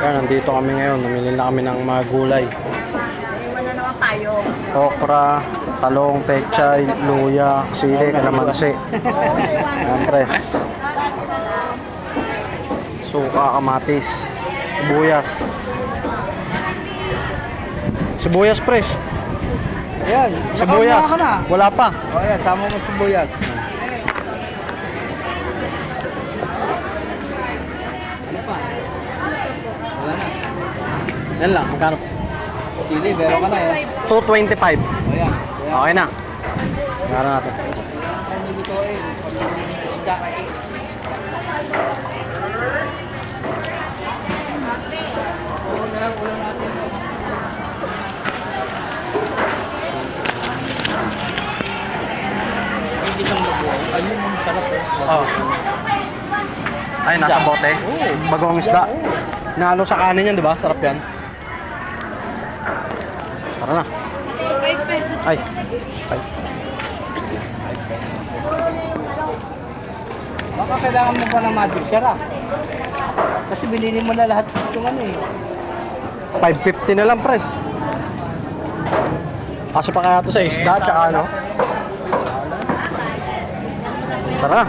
Kaya nandito kami ngayon. Namili na kami ng mga gulay. Na naman tayo. Okra, talong, pechay, luya, sili, kalamansi. Ayan, pres. Suka, kamatis, sibuyas. Sibuyas, pres. Ayan. Sibuyas. Wala pa. O ayan, tama mo sibuyas. Ano pa? Wala na. Yan lang, magkano? Sili, meron ka na eh. 225. O yan. Okay na. Magkano natin? Hindi siyang mabuhay. Ayun yung sarap eh. Oh. Ay, nasa bote. Bagong isda. Nalo sa kanin yan, di ba? Sarap yan. Tara na. Ay. Ay. Baka kailangan mo pa ng magic share ah. Kasi binili mo na lahat itong ano eh. 550 na lang, pres. Kasi pa kaya to sa isda, tsaka ano. Tara.